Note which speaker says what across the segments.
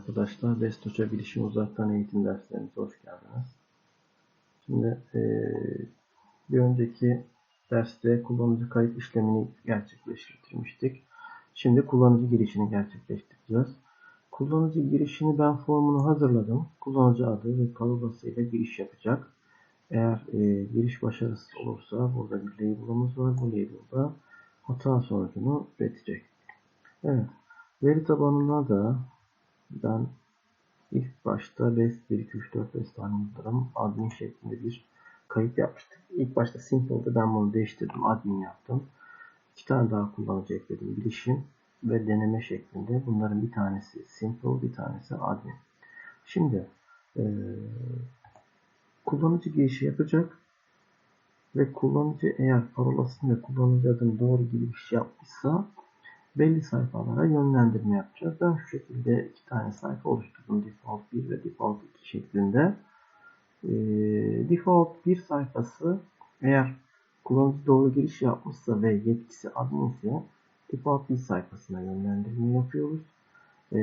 Speaker 1: arkadaşlar. Bestoç'a bilişim uzaktan eğitim derslerimize hoş geldiniz. Şimdi eee, bir önceki derste kullanıcı kayıt işlemini gerçekleştirmiştik. Şimdi kullanıcı girişini gerçekleştireceğiz. Kullanıcı girişini ben formunu hazırladım. Kullanıcı adı ve parolasıyla giriş yapacak. Eğer eee, giriş başarısız olursa burada bir label'ımız var. Bu label'da hata sonucunu üretecek. Evet. Veri tabanına da ben ilk başta best 1 2 3 4 5 tane uyguladım. Admin şeklinde bir kayıt yapmıştık. İlk başta simple'dı. Ben bunu değiştirdim. Admin yaptım. İki tane daha kullanıcı ekledim. Bilişim ve deneme şeklinde. Bunların bir tanesi simple, bir tanesi admin. Şimdi eee, kullanıcı girişi yapacak ve kullanıcı eğer parolasını ve kullanıcı adını doğru giriş yapmışsa belli sayfalara yönlendirme yapacağız. Ben şu şekilde iki tane sayfa oluşturdum. Default 1 ve Default 2 şeklinde. Ee, default 1 sayfası eğer kullanıcı doğru giriş yapmışsa ve yetkisi admin ise Default 1 sayfasına yönlendirme yapıyoruz. Ee,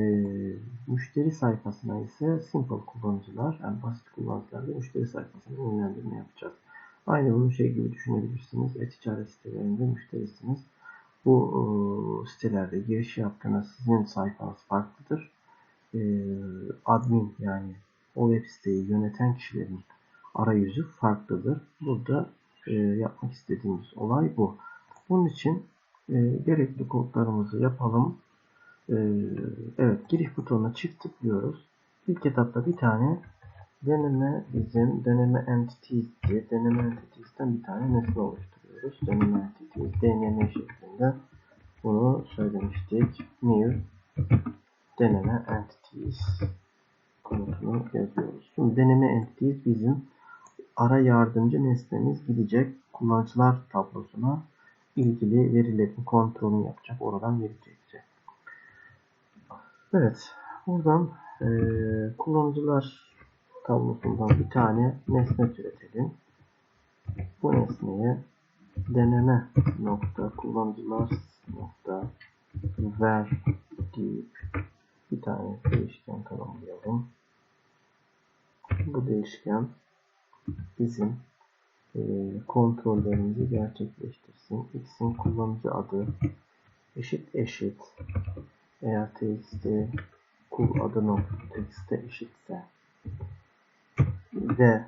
Speaker 1: müşteri sayfasına ise simple kullanıcılar, yani basit kullanıcılar ve müşteri sayfasına yönlendirme yapacağız. Aynı bunu şey gibi düşünebilirsiniz. E-ticaret sitelerinde müşterisiniz bu e, sitelerde giriş yaptığınız sizin sayfanız farklıdır. Admin yani o web siteyi yöneten kişilerin arayüzü farklıdır. Burada e, yapmak istediğimiz olay bu. Bunun için e, gerekli kodlarımızı yapalım. Evet giriş butonuna çift tıklıyoruz. İlk etapta bir tane deneme bizim deneme entities diye deneme entities'ten bir tane nesne oluşturuyoruz. Deneme entities deneme şeklinde bunu söylemiştik. New deneme entities komutunu yazıyoruz. Şimdi deneme entities bizim ara yardımcı nesnemiz gidecek kullanıcılar tablosuna ilgili verilerin kontrolünü yapacak. Oradan veri. Evet. Buradan e, kullanıcılar tablosundan bir tane nesne türetelim. Bu nesneye deneme nokta kullanıcılar nokta ver deyip bir tane değişken tanımlayalım. Bu değişken bizim e, kontrollerimizi gerçekleştirsin. X'in kullanıcı adı eşit eşit eğer txt kul adı nokta text'e eşitse ve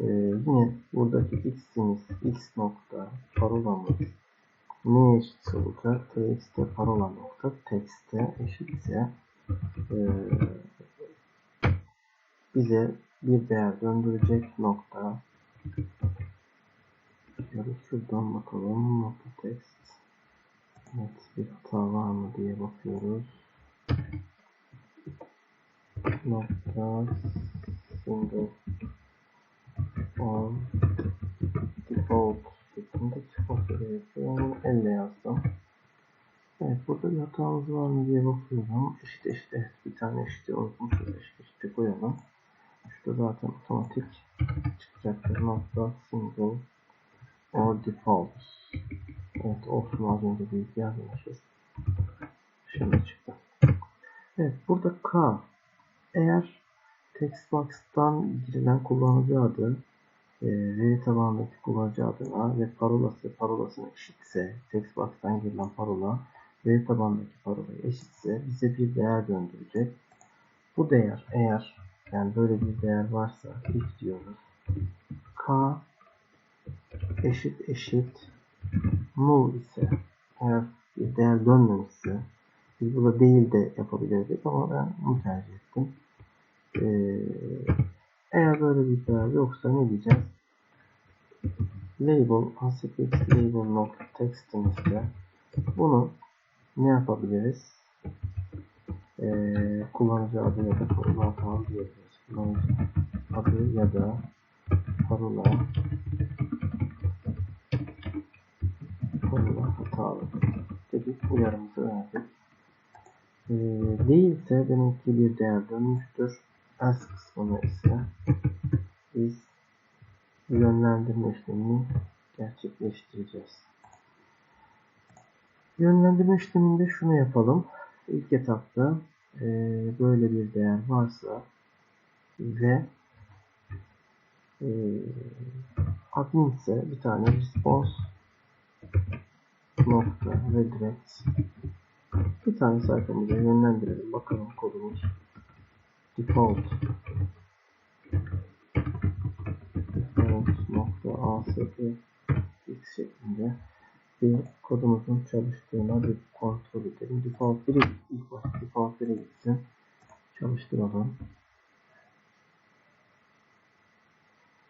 Speaker 1: ee, yine buradaki x'imiz x nokta parolamız ne eşit olacak? txt parola nokta text'e eşitse e, bize bir değer döndürecek nokta. Şöyle şuradan bakalım nokta text. Evet bir hata var mı diye bakıyoruz. Nokta single on default çıkması gerekiyor. Onu elle yazdım. Evet burada bir hatamız var mı diye bakıyorum. Eşit evet, bir tane eşit unutmuşuz. Eşit eşit koyalım. Şurada zaten otomatik çıkacaktır. Nokta single or default. Evet olsun az önce bir yazmışız. Şimdi çıktı. Evet burada K eğer text box'tan girilen kullanıcı adı veri tabanındaki kullanıcı adına ve parolası parolasına eşitse text box'tan girilen parola veri tabanındaki parolaya eşitse bize bir değer döndürecek. Bu değer eğer yani böyle bir değer varsa if diyoruz. K eşit eşit null ise eğer bir değer dönmemişse biz burada değil de yapabilirdik ama ben bunu tercih ettim. Ee, eğer böyle bir değer yoksa ne diyeceğiz? Label ascix label nokta textimizde bunu ne yapabiliriz? Ee, kullanıcı adı ya da parola falan diyebiliriz. Kullanıcı adı ya da parola parola hatalı dedik. Uyarımızı verdik. Ee, değilse demek ki bir değer dönmüştür. İşlemini gerçekleştireceğiz. Yönlendirme işleminde şunu yapalım. ilk etapta e, böyle bir değer varsa ve e, admin ise bir tane response nokta redirect bir tane sayfamıza yönlendirelim. Bakalım kodumuz default default nokta asp x şeklinde bir kodumuzun çalıştığına bir kontrol edelim. Default 1'e ilk başta default 1'e gitsin. Çalıştıralım.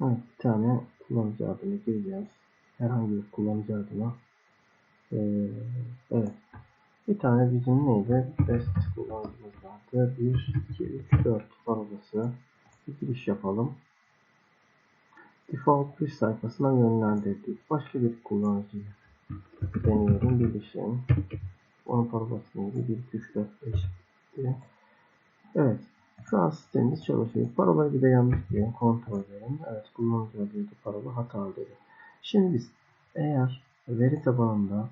Speaker 1: Evet, bir tane kullanıcı adını gireceğiz. Herhangi bir kullanıcı adına. Ee, evet. Bir tane bizim neydi? Best kullanıcımız vardı. 1, 2, 3, 4 parolısı. Bir giriş yapalım. Default bir sayfasına yönlendirdik. Başka bir kullanıcıyı deniyorum. Bilişim. Onun parolasını 1, 2, 3, 4, 5 diye. Evet. Şu an sistemimiz çalışıyor. Parolayı bir de yanlış diyelim. Kontrol edelim. Evet. Kullanıcı adıydı. Parola hatalı dedi. Şimdi biz eğer veri tabanında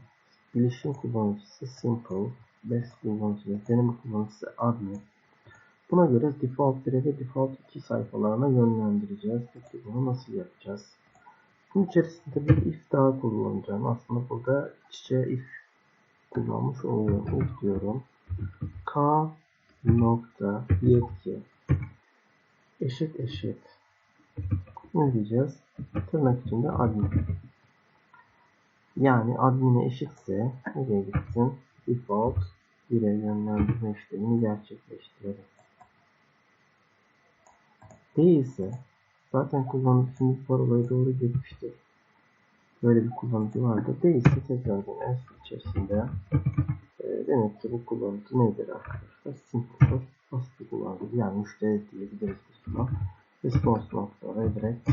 Speaker 1: bilişim kullanıcısı simple, best kullanıcısı, deneme kullanıcısı admin. Buna göre default 1'e ve default 2 sayfalarına yönlendireceğiz. Peki bunu nasıl yapacağız? Bunun içerisinde bir if daha kullanacağım. Aslında burada iç içe if kullanmış oluyorum. If diyorum. K nokta yetki eşit eşit ne diyeceğiz? Tırnak içinde admin. Yani admine eşitse nereye gitsin? Default 1'e yönlendirme işlemini gerçekleştirelim. Değilse zaten kullanıcının parolaya doğru gitmiştir. Böyle bir kullanıcı vardı. Değilse tekrardan else içerisinde e, demek ki bu kullanıcı nedir arkadaşlar? Simple'dır. Basit bir kullanıcı. Yani müşteri diyebiliriz biz buna. Response.redirect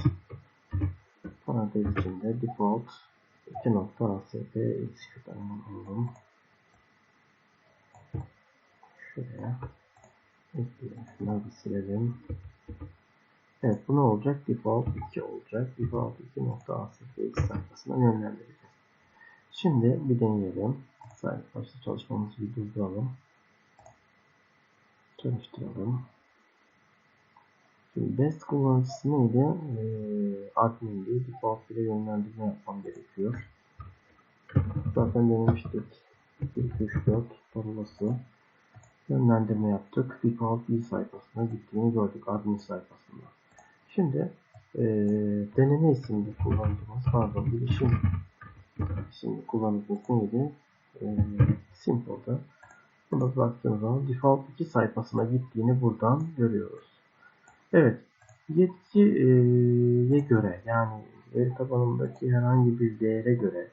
Speaker 1: parantez içinde default 2.asp execute alalım. Şuraya ekleyelim. Şunları silelim. Evet bu ne olacak? Default 2 olacak. Default 2.asp x sayfasına yönlendireceğiz. Şimdi bir deneyelim. Sayfa başta çalışmamızı bir durduralım. Çalıştıralım. Şimdi best kullanıcısı neydi? Ee, admin'di. Default 1'e yönlendirme yapmam gerekiyor. Zaten denemiştik. 1, 2, 3, 4 parolası yönlendirme yaptık. Default 1 sayfasına gittiğini gördük admin sayfasında. Şimdi e, deneme isimli kullanıcımız pardon bilişim isimli kullanıcımız neydi? E, Simple'da. Buna baktığımız zaman default 2 sayfasına gittiğini buradan görüyoruz. Evet. Yetkiye göre yani veri tabanındaki herhangi bir değere göre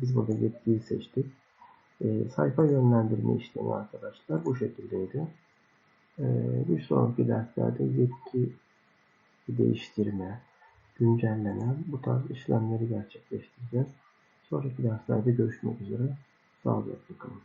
Speaker 1: biz burada yetkiyi seçtik. E, sayfa yönlendirme işlemi arkadaşlar bu şekildeydi. E, bir sonraki derslerde yetki değiştirme, güncelleme bu tarz işlemleri gerçekleştireceğiz. Sonraki derslerde görüşmek üzere. Sağlıcakla kalın.